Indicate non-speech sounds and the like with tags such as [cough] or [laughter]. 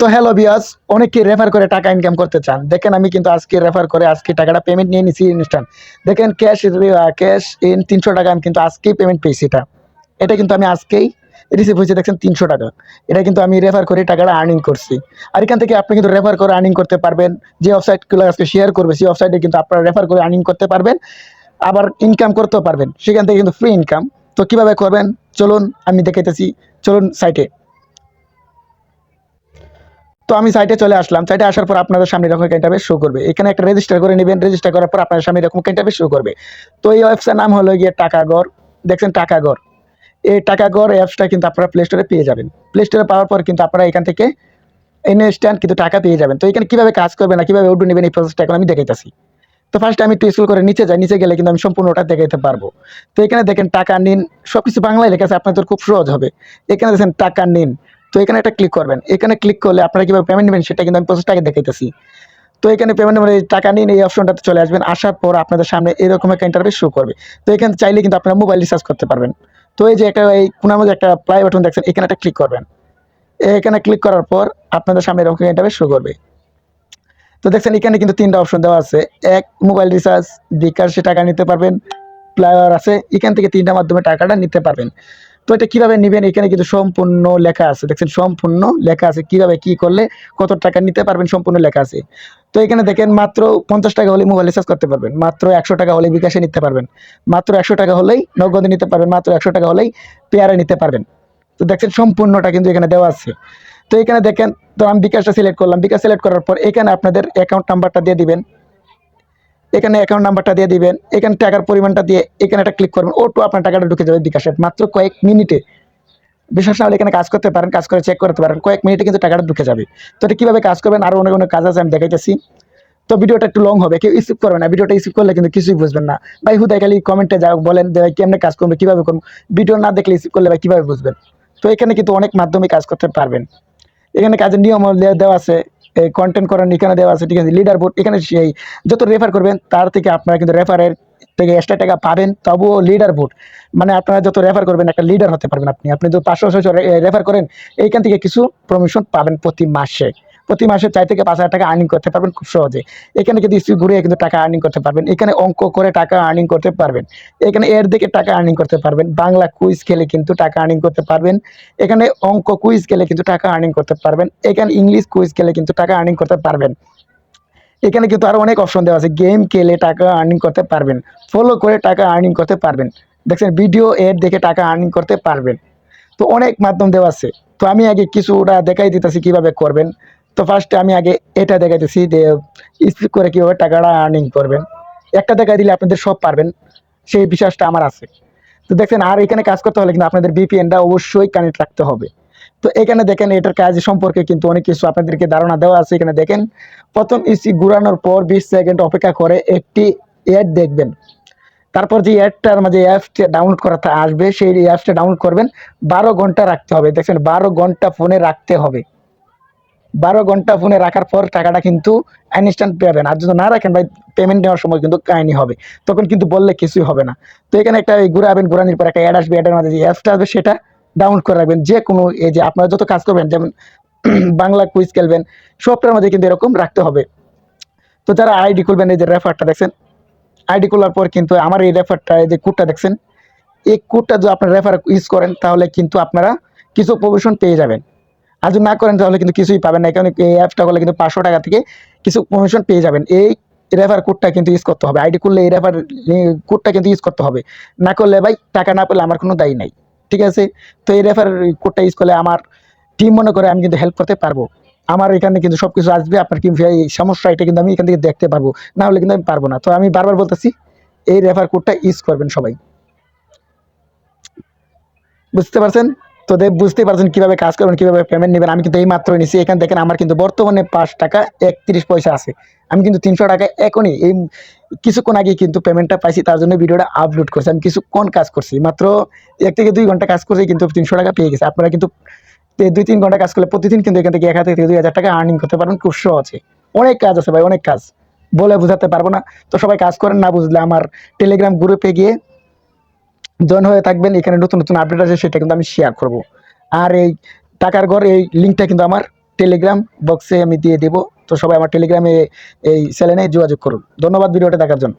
তো হ্যালো বিয়াস অনেকে রেফার করে টাকা ইনকাম করতে চান। দেখেন আমি কিন্তু আজকে রেফার করে আজকে টাকাটা পেমেন্ট নিয়ে নিছি ইনস্ট্যান্ট দেখেন ক্যাশ ক্যাশ ইন তিনশো টাকা আমি কিন্তু আজকেই পেমেন্ট পেয়েছি এটা। এটা কিন্তু আমি আজকেই রিসিভ হয়েছে, দেখছেন, তিনশো টাকা। এটা কিন্তু আমি রেফার করে টাকাটা আর্নিং করছি। আর এখান থেকে আপনি কিন্তু রেফার করে আর্নিং করতে পারবেন। যে ওয়েবসাইটগুলো আজকে শেয়ার করবে, সেই ওয়েবসাইটে কিন্তু আপনারা রেফার করে আর্নিং করতে পারবেন। আবার ইনকাম করতেও পারবেন। সেখান থেকে কিন্তু ফ্রি ইনকাম তো কীভাবে করবেন? চলুন, আমি দেখাইতেছি। চলুন সাইটে তো আমি সাইটে চলে আসলাম। সাইটে আসার পর আপনাদের সামনে এরকম ইন্টারভেস শো করবে। এখানে একটা রেজিস্টার করে নেবেন। রেজিস্টার করার পর আপনাদের সামনে এরকম ইন্টারভেস শো করবে। তো এই ওয়েবসাইট নাম হলো গিয়ে টাকাগর দেখছেন টাকাগর এই টাকাগর অ্যাপসটা কিন্তু আপনারা প্লে স্টোরে পেয়ে যাবেন। প্লে স্টোরে পাওয়ার পর কিন্তু আপনারা এখান থেকে ইনস্ট্যান্ট কিন্তু টাকা পেয়ে যাবেন। তো এখানে কীভাবে কাজ করবেন না, কীভাবে উঠে নেবেন এই প্রসেসটা এখন আমি দেখাইতেছি। তো ফার্স্ট আমি একটু স্কুল করে নিচে যাই। নিচে গেলে কিন্তু আমি সম্পূর্ণ ওটা দেখাইতে পারব। তো এখানে দেখেন টাকা নিন সব কিছু বাংলায় লেখা আছে, আপনাদের খুব সহজ হবে। এখানে দেখেন টাকা নিন। তো এখানে একটা ক্লিক করবেন। এখানে ক্লিক করলে আপনারা কীভাবে পেমেন্ট নেবেন সেটা কিন্তু আমি প্রসেসটাকে দেখাইতেছি। তো এখানে পেমেন্ট নেবেন টাকা নিন এই অপশনটাতে চলে আসবেন। আসার পর আপনাদের সামনে এরকম একটা ইন্টারভিউ শো করবে। তো এখানে চাইলে কিন্তু আপনারা মোবাইল রিচার্জ করতে পারবেন। তো এই যে একটা এই কোনার মধ্যে একটা প্লাই বাটন দেখছেন, এখানে একটা ক্লিক করবেন। এখানে ক্লিক করার পর আপনাদের সামনে এরকম ইন্টারভিউ শো করবে। তো দেখছেন, এখানে কিন্তু তিনটা অপশন দেওয়া আছে। এক মোবাইল রিচার্জ বিকাশে টাকা নিতে পারবেন। প্লায়ার আছে, এখান থেকে তিনটা মাধ্যমে টাকাটা নিতে পারবেন। তো এটা কীভাবে নেবেন? এখানে কিন্তু সম্পূর্ণ লেখা আছে। দেখছেন, সম্পূর্ণ লেখা আছে। কীভাবে কি করলে কত টাকা নিতে পারবেন? সম্পূর্ণ লেখা আছে। তো এখানে দেখেন, মাত্র পঞ্চাশ টাকা হলে মোবাইল রিচার্জ করতে পারবেন। মাত্র একশো টাকা হলে বিকাশে নিতে পারবেন। মাত্র একশো টাকা হলেই নগদে নিতে পারবেন। মাত্র একশো টাকা হলেই পেয়ারে নিতে পারবেন। তো দেখছেন, সম্পূর্ণটা কিন্তু এখানে দেওয়া আছে। তো এখানে দেখেন, তো আমি বিকাশটা সিলেক্ট করলাম। বিকাশ সিলেক্ট করার পর এখানে আপনাদের অ্যাকাউন্ট নাম্বারটা দিয়ে দিবেন। এখানে অ্যাকাউন্ট নাম্বারটা দিয়ে দিবেন, এখানে টাকার পরিমাণটা দিয়ে এখানে একটা ক্লিক করবেন ওটু আপনার টাকাটা ঢুকে যাবে বিকাশে মাত্র কয়েক মিনিটে। বিশেষ না হলে এখানে কাজ করতে পারেন, কাজ করে চেক করতে পারেন, কয়েক মিনিটে কিন্তু টাকাটা ঢুকে যাবে। তো এটা কীভাবে কাজ করবেন আরও অনেক অনেক কাজ আছে, আমি দেখাইতেছি। তো ভিডিওটা একটু লং হবে, কেউ স্কিপ করবে না, ভিডিওটা স্কিপ করলে কিন্তু কিছুই বুঝবেন না। ভাই, হুদাই খালি কমেন্টে যা বলেন যে কেমনে কাজ করবে, কীভাবে করব? ভিডিও না দেখলে স্কিপ করলে ভাই কীভাবে বুঝবেন? তো এখানে কিন্তু অনেক মাধ্যমে কাজ করতে পারবেন। এখানে কাজের নিয়ম দেওয়া আছে এই কন্টেন্ট করার এখানে দেওয়া আছে, ঠিক আছে? লিডার বোর্ড এখানে সেই যত রেফার করবেন, তার থেকে আপনারা কিন্তু রেফারের থেকে এক্সট্রা টাকা পাবেন, তবুও লিডার বোর্ড মানে আপনারা যত রেফার করবেন, একটা লিডার হতে পারবেন আপনি। আপনি যদি পাঁচশো ছশো রেফার করেন, এইখান থেকে কিছু প্রমিশন পাবেন প্রতি মাসে। প্রতি মাসে চার থেকে পাঁচ হাজার টাকা আর্নিং করতে পারবেন খুব সহজে এখানে কিন্তু স্পিড ঘুরে কিন্তু টাকা আর্নিং করতে পারবেন এখানে অঙ্ক করে টাকা আর্নিং করতে পারবেন এখানে এর দিকে টাকা আর্নিং করতে পারবেন বাংলা কুইজ খেলে কিন্তু টাকা আর্নিং করতে পারবেন এখানে অঙ্ক কুইজ খেলে কিন্তু টাকা আর্নিং করতে পারবেন এখানে ইংলিশ কুইজ খেলে কিন্তু টাকা আর্নিং করতে পারবেন এখানে কিন্তু আরও অনেক অপশন দেওয়া আছে গেম খেলে টাকা আর্নিং করতে পারবেন ফলো করে টাকা আর্নিং করতে পারবেন দেখছেন ভিডিও এড দেখে টাকা আর্নিং করতে পারবেন তো অনেক মাধ্যম দেওয়া আছে তো আমি আগে কিছুটা দেখাই দিতেছি কীভাবে করবেন তো ফার্স্টে আমি আগে এটা দেখাইতেছি যে স্পিক করে কীভাবে টাকাটা আর্নিং করবেন। একটা দেখাই দিলে আপনাদের সব পারবেন, সেই বিশ্বাসটা আমার আছে। তো দেখছেন, আর এখানে কাজ করতে হলে কিন্তু আপনাদের বিপিএনটা অবশ্যই কানেক্ট রাখতে হবে। তো এখানে দেখেন, এটার কাজ সম্পর্কে কিন্তু অনেক কিছু আপনাদেরকে ধারণা দেওয়া আছে এখানে দেখেন। প্রথম ইসি ঘুরানোর পর বিশ সেকেন্ড অপেক্ষা করে একটি অ্যাড দেখবেন। তারপর যে অ্যাডটার মাঝে অ্যাপসটা ডাউনলোড করা আসবে, সেই অ্যাপসটা ডাউনলোড করবেন। বারো ঘণ্টা রাখতে হবে। দেখছেন, বারো ঘণ্টা ফোনে রাখতে হবে। বারো ঘণ্টা ফোনে রাখার পর টাকাটা কিন্তু ইনস্ট্যান্ট পাবেন আর যদি না রাখেন ভাই পেমেন্ট নেওয়ার সময় কিন্তু কাহিনি হবে। তখন কিন্তু বললে কিছুই হবে না। তো এখানে একটা ঘুরাবেন, ঘুরানোর পর একটা অ্যাড আসবে অ্যাডের মাঝে যে অ্যাপসটা আসবে সেটা ডাউনলোড করে রাখবেন। যে কোনো এই যে আপনারা যত কাজ করবেন, যেমন [clears throat] বাংলা কুইজ খেলবেন, সবটার মধ্যে কিন্তু এরকম রাখতে হবে। তো যারা আইডি খুলবেন, এই যে রেফারটা দেখছেন আইডি খোলার পর কিন্তু আমার এই রেফারটা এই যে কোডটা দেখছেন, এই কোডটা যদি আপনার রেফার ইউজ করেন, তাহলে কিন্তু আপনারা কিছু প্রমোশন পেয়ে যাবেন। আর যদি না করেন তাহলে কিন্তু কিছুই পাবেন না, কারণ এই অ্যাপটা করলে কিন্তু পাঁচশো টাকা থেকে কিছু প্রমোশন পেয়ে যাবেন। এই রেফার কোডটা কিন্তু ইউজ করতে হবে। আইডি করলে এই রেফার কোডটা কিন্তু ইউজ করতে হবে। না করলে ভাই টাকা না পেলে আমার কোনো দায়ী নাই, ঠিক আছে? তো এই রেফার কোডটা ইউজ করলে আমার টিম মনে করে আমি কিন্তু হেল্প করতে পারব। আমার এখানে কিন্তু সব কিছু আসবে, আপনার কি এই সমস্যা? এটা কিন্তু আমি এখান থেকে দেখতে পারব। না হলে কিন্তু আমি পারব না। তো আমি বারবার বলতেছি, এই রেফার কোডটা ইউজ করবেন সবাই। বুঝতে পারছেন? তো দেব বুঝতে পারছেন কীভাবে কাজ করবেন, কীভাবে পেমেন্ট নেবেন। আমি কিন্তু এই মাত্র নিছি এখানে দেখেন আমার কিন্তু বর্তমানে পাঁচ টাকা একত্রিশ পয়সা আছে। আমি কিন্তু তিনশো টাকা এখনই এই কিছুক্ষণ আগে কিন্তু পেমেন্টটা পাইছি, তার জন্য ভিডিওটা আপলোড করছি। আমি কিছুক্ষণ কাজ করছি। মাত্র এক থেকে দুই ঘণ্টা কাজ করছি, কিন্তু তিনশো টাকা পেয়ে গেছে। আপনারা কিন্তু দুই তিন ঘণ্টা কাজ করলে প্রতিদিন কিন্তু এখান থেকে এক হাজার থেকে দুই হাজার টাকা আর্নিং করতে পারবেন খুব সহজে অনেক কাজ আছে ভাই, অনেক কাজ। বলে বোঝাতে পারব না। তো সবাই কাজ করেন, না বুঝলে আমার টেলিগ্রাম গ্রুপে গিয়ে জয়েন হয়ে থাকবেন, এখানে নতুন নতুন আপডেট আছে সেটা কিন্তু আমি শেয়ার করব। আর এই টাকার ঘর, এই লিঙ্কটা কিন্তু আমার টেলিগ্রাম বক্সে আমি দিয়ে দেবো। তো সবাই আমার টেলিগ্রামে এই চ্যানেলে যোগাযোগ করুন। ধন্যবাদ ভিডিওটা দেখার জন্য।